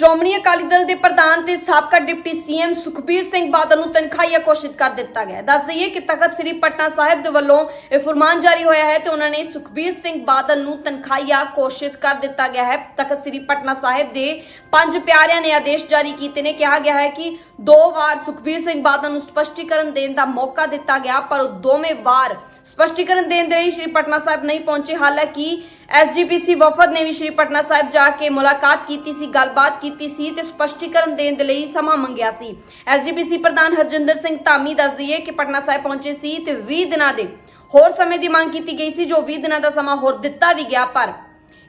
ਸ਼੍ਰੋਮਣੀ ਅਕਾਲੀ ਦਲ ਦੇ ਪ੍ਰਧਾਨ ਤੇ ਸਾਬਕਾ ਡਿਪਟੀ ਸੀਐਮ ਸੁਖਬੀਰ ਸਿੰਘ ਬਾਦਲ ਨੂੰ ਤਨਖਾਹੀਆ ਘੋਸ਼ਿਤ ਕਰ ਦਿੱਤਾ ਗਿਆ ਦੱਸ ਦਈਏ ਕਿ ਤਖਤ ਸ੍ਰੀ ਪਟਨਾ ਸਾਹਿਬ ਦੇ ਵੱਲੋਂ ਇਹ ਫਰਮਾਨ ਜਾਰੀ ਹੋਇਆ ਹੈ ਤੇ ਉਹਨਾਂ ਨੇ ਸੁਖਬੀਰ ਸਿੰਘ ਬਾਦਲ ਨੂੰ ਤਨਖਾਹੀਆ ਘੋਸ਼ਿਤ ਕਰ ਦਿੱਤਾ ਗਿਆ ਹੈ। ਤਖਤ ਸ੍ਰੀ ਪਟਨਾ ਸਾਹਿਬ ਦੇ ਪੰਜ ਪਿਆਰਿਆਂ ਨੇ ਆਦੇਸ਼ ਜਾਰੀ ਕੀਤੇ ਨੇ। ਕਿਹਾ ਗਿਆ ਹੈ ਕਿ ਦੋ ਵਾਰ ਸੁਖਬੀਰ ਸਿੰਘ ਬਾਦਲ ਨੂੰ ਸਪਸ਼ਟੀਕਰਨ ਦੇਣ ਦਾ ਮੌਕਾ ਦਿੱਤਾ ਗਿਆ, ਪਰ ਉਹ ਦੋਵੇਂ ਵਾਰ ਸਪਸ਼ਟੀਕਰਨ ਦੇਣ ਦੇ ਲਈ ਸ਼੍ਰੀ ਪਟਨਾ ਸਾਹਿਬ ਨਹੀਂ ਪਹੁੰਚੇ। ਹਾਲਾਂਕਿ ਐਸਜੀਪੀਸੀ ਵਫਦ ਨੇ ਵੀ ਸ਼੍ਰੀ ਪਟਨਾ ਸਾਹਿਬ ਜਾ ਕੇ ਮੁਲਾਕਾਤ ਕੀਤੀ ਸੀ, ਗੱਲਬਾਤ ਕੀਤੀ ਸੀ ਤੇ ਸਪਸ਼ਟੀਕਰਨ ਦੇਣ ਦੇ ਲਈ ਸਮਾਂ ਮੰਗਿਆ ਸੀ। ਐਸਜੀਪੀਸੀ ਪ੍ਰਧਾਨ ਹਰਜਿੰਦਰ ਸਿੰਘ ਧਾਮੀ ਦੱਸ ਦਈਏ ਕਿ ਪਟਨਾ ਸਾਹਿਬ ਪਹੁੰਚੇ ਸੀ ਤੇ 20 ਦਿਨਾਂ ਦੇ ਹੋਰ ਸਮੇਂ ਦੀ ਮੰਗ ਕੀਤੀ ਗਈ ਸੀ, ਜੋ 20 ਦਿਨਾਂ ਦਾ ਸਮਾਂ ਹੋਰ ਦਿੱਤਾ ਵੀ ਗਿਆ, ਪਰ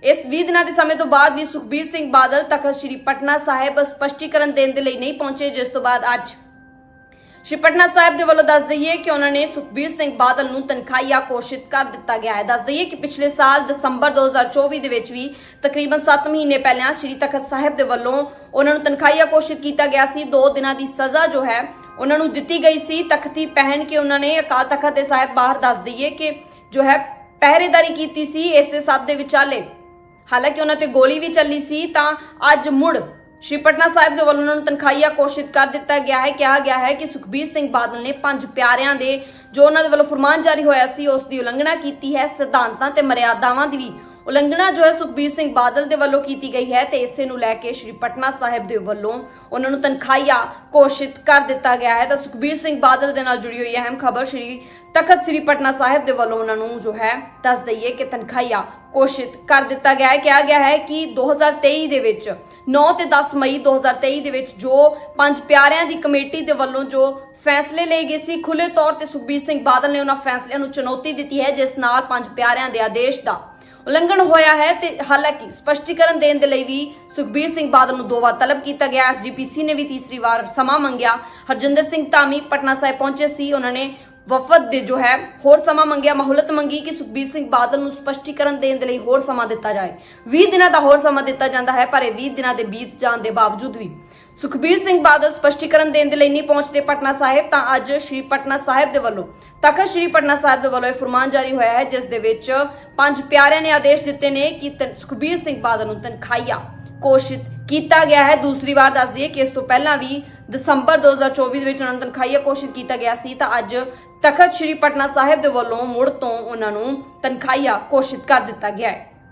ਇਸ 20 ਦਿਨਾਂ ਦੇ ਸਮੇਂ ਤੋਂ ਬਾਅਦ ਵੀ ਸੁਖਬੀਰ ਸਿੰਘ ਬਾਦਲ ਤਖਤ ਸ਼੍ਰੀ ਪਟਨਾ ਸਾਹਿਬ ਸਪਸ਼ਟੀਕਰਨ ਦੇਣ ਦੇ ਲਈ ਨਹੀਂ ਪਹੁੰਚੇ, ਜਿਸ ਤੋਂ ਬਾਅਦ ਅੱਜ ਸ਼੍ਰੀ ਪਟਨਾ ਸਾਹਿਬ ਦੇ ਵੱਲੋਂ ਦੱਸ ਦਈਏ ਕਿ ਉਹਨਾਂ ਨੇ ਸੁਖਬੀਰ ਸਿੰਘ ਬਾਦਲ ਨੂੰ ਤਨਖਾਹੀਆ ਘੋਸ਼ਿਤ ਕਰ ਦਿੱਤਾ ਗਿਆ ਹੈ। ਦੱਸ ਦਈਏ ਕਿ ਪਿਛਲੇ ਸਾਲ ਦਸੰਬਰ 2024 ਦੇ ਵਿੱਚ ਵੀ ਤਕਰੀਬਨ 7 ਮਹੀਨੇ ਪਹਿਲਾਂ ਸ਼੍ਰੀ ਤਖਤ ਸਾਹਿਬ ਦੇ ਵੱਲੋਂ ਉਹਨਾਂ ਨੂੰ ਤਨਖਾਹੀਆ ਘੋਸ਼ਿਤ ਕੀਤਾ ਗਿਆ ਸੀ। 2 ਦਿਨਾਂ ਦੀ ਸਜ਼ਾ ਜੋ ਹੈ, ਉਹਨਾਂ ਨੂੰ ਦਿੱਤੀ ਗਈ ਸੀ। ਤਖਤੀ ਪਹਿਨ ਕੇ ਉਹਨਾਂ ਨੇ ਅਕਾਲ ਤਖਤ ਦੇ ਸਾਹਿਬ ਬਾਹਰ ਦੱਸ ਦਈਏ ਕਿ ਜੋ ਹੈ, ਪਹਿਰੇਦਾਰੀ ਕੀਤੀ ਸੀ। ਇਸੇ ਸੱਤ ਦੇ ਵਿਚਾਲੇ ਹਾਲਾਂਕਿ ਉਹਨਾਂ ਤੇ ਗੋਲੀ ਵੀ ਚੱਲੀ ਸੀ ਤਾਂ ਅੱਜ ਮੁੜ ਸ਼੍ਰੀ ਪਟਨਾ ਸਾਹਿਬ ਦੇ ਵੱਲੋਂ ਉਹਨਾਂ ਨੂੰ ਤਨਖਾਹੀਆ ਘੋਸ਼ਿਤ ਕਰ ਦਿੱਤਾ ਗਿਆ ਹੈ। ਕਿਹਾ ਗਿਆ ਹੈ ਕਿ ਸੁਖਬੀਰ ਸਿੰਘ ਬਾਦਲ ਨੇ ਪੰਜ ਪਿਆਰਿਆਂ ਦੇ ਜੋ ਉਹਨਾਂ ਦੇ ਵੱਲੋਂ ਫਰਮਾਨ ਜਾਰੀ ਹੋਇਆ ਸੀ, ਉਸ ਦੀ ਉਲੰਘਣਾ ਕੀਤੀ ਹੈ। ਸਿਧਾਂਤਾਂ ਤੇ ਮਰਿਆਦਾਵਾਂ ਦੀ ਵੀ ਉਲੰਘਣਾ ਜੋ ਹੈ ਸੁਖਬੀਰ ਸਿੰਘ ਬਾਦਲ ਦੇ ਵੱਲੋਂ ਕੀਤੀ ਗਈ ਹੈ ਤੇ ਇਸੇ ਨੂੰ ਲੈ ਕੇ ਸ਼੍ਰੀ ਪਟਨਾ ਸਾਹਿਬ ਦੇ ਵੱਲੋਂ ਉਹਨਾਂ ਨੂੰ ਤਨਖਾਹੀਆ ਘੋਸ਼ਿਤ ਕਰ ਦਿੱਤਾ ਗਿਆ ਹੈ। ਤਾਂ ਸੁਖਬੀਰ ਸਿੰਘ ਬਾਦਲ ਦੇ ਨਾਲ ਜੁੜੀ ਹੋਈ ਅਹਿਮ ਖਬਰ ਸ਼੍ਰੀ ਤਖਤ ਸ੍ਰੀ ਪਟਨਾ ਸਾਹਿਬ ਦੇ ਵੱਲੋਂ ਉਹਨਾਂ ਨੂੰ ਜੋ ਹੈ ਦੱਸ ਦਈਏ ਕਿ ਤਨਖਾਹੀਆ ਘੋਸ਼ਿਤ ਕਰ ਦਿੱਤਾ ਗਿਆ ਹੈ। ਕਿਹਾ ਗਿਆ ਹੈ ਕਿ 2023 ਦੇ ਵਿੱਚ 9 ਤੇ 10 ਮਈ 2023 ਦੇ ਵਿੱਚ ਜੋ ਪੰਜ ਪਿਆਰਿਆਂ ਦੀ ਕਮੇਟੀ ਦੇ ਵੱਲੋਂ ਜੋ ਫੈਸਲੇ ਲਏ ਗਏ ਸੀ ਖੁੱਲੇ ਤੌਰ ਤੇ ਸੁਖਬੀਰ ਸਿੰਘ ਬਾਦਲ ਨੇ ਉਹਨਾਂ ਫੈਸਲਿਆਂ ਨੂੰ ਚੁਣੌਤੀ ਦਿੱਤੀ ਹੈ, ਜਿਸ ਨਾਲ ਪੰਜ ਪਿਆਰਿਆਂ ਦੇ ਆਦੇਸ਼ ਦਾ ਉਲੰਘਣ ਹੋਇਆ ਹੈ ਤੇ ਹਾਲਾਂਕਿ ਸਪਸ਼ਟੀਕਰਨ ਦੇਣ ਦੇ ਲਈ ਵੀ ਸੁਖਬੀਰ ਸਿੰਘ ਬਾਦਲ ਨੂੰ ਦੋ ਵਾਰ ਤਲਬ ਕੀਤਾ ਗਿਆ। ਐਸਜੀਪੀਸੀ ਨੇ ਵੀ ਤੀਸਰੀ ਵਾਰ ਸਮਾਂ ਮੰਗਿਆ। ਹਰਜਿੰਦਰ ਸਿੰਘ ਧਾਮੀ ਪਟਨਾ ਸਾਹਿਬ ਪਹੁੰਚੇ ਸੀ। ਉਹਨਾਂ ਨੇ ਵਫਦ ਦੇ ਜੋ ਹੈ, ਹੋਰ ਸਮਾਂ ਮੰਗਿਆ, ਮਹੂਲਤ ਮੰਗੀ ਕਿ ਸੁਖਬੀਰ ਸਿੰਘ ਬਾਦਲ ਨੂੰ ਸਪਸ਼ਟੀਕਰਨ ਦੇਣ ਦੇ ਲਈ ਹੋਰ ਸਮਾਂ ਦਿੱਤਾ ਜਾਏ। 20 ਦਿਨਾਂ ਦਾ ਹੋਰ ਸਮਾਂ ਦਿੱਤਾ ਜਾਂਦਾ ਹੈ, ਪਰ ਇਹ 20 ਦਿਨਾਂ ਦੇ ਬੀਤ ਜਾਣ ਦੇ ਬਾਵਜੂਦ ਵੀ ਸੁਖਬੀਰ ਸਿੰਘ ਬਾਦਲ ਸਪਸ਼ਟੀਕਰਨ ਦੇਣ ਦੇ ਲਈ ਨਹੀਂ ਪਹੁੰਚਦੇ ਪਟਨਾ ਸਾਹਿਬ, ਤਾਂ ਅੱਜ ਸ਼੍ਰੀ ਪਟਨਾ ਸਾਹਿਬ ਦੇ ਵੱਲੋਂ, ਤਖਤ ਸ਼੍ਰੀ ਪਟਨਾ ਸਾਹਿਬ ਦੇ ਵੱਲੋਂ ਇਹ ਫਰਮਾਨ ਜਾਰੀ ਹੋਇਆ ਹੈ, ਜਿਸ ਦੇ ਵਿੱਚ ਪੰਜ ਪਿਆਰਿਆਂ ਨੇ ਆਦੇਸ਼ ਦਿੱਤੇ ਨੇ ਕਿ ਸੁਖਬੀਰ ਸਿੰਘ ਬਾਦਲ ਨੂੰ ਤਨਖਾਹੀਆ ਘੋਸ਼ਿਤ ਕੀਤਾ ਗਿਆ ਹੈ। ਦੂਸਰੀ ਵਾਰ ਦੱਸ ਦਈਏ ਕਿ ਇਸ ਤੋਂ ਪਹਿਲਾਂ ਵੀ ਦਸੰਬਰ 2024 ਦੇ ਵਿੱਚ ਉਹਨਾਂ ਨੂੰ ਤਨਖਾਹੀਆ ਘੋਸ਼ਿਤ ਕੀਤਾ ਗਿਆ ਸੀ, ਤਾਂ ਅੱਜ ਤਖਤ ਸ਼੍ਰੀ ਪਟਨਾ ਸਾਹਿਬ ਦੇ ਵੱਲੋਂ ਮੁੜ ਤੋਂ ਉਹਨਾਂ ਨੂੰ ਤਨਖਾਹੀਆ ਘੋਸ਼ਿਤ ਕਰ ਦਿੱਤਾ ਗਿਆ ਹੈ।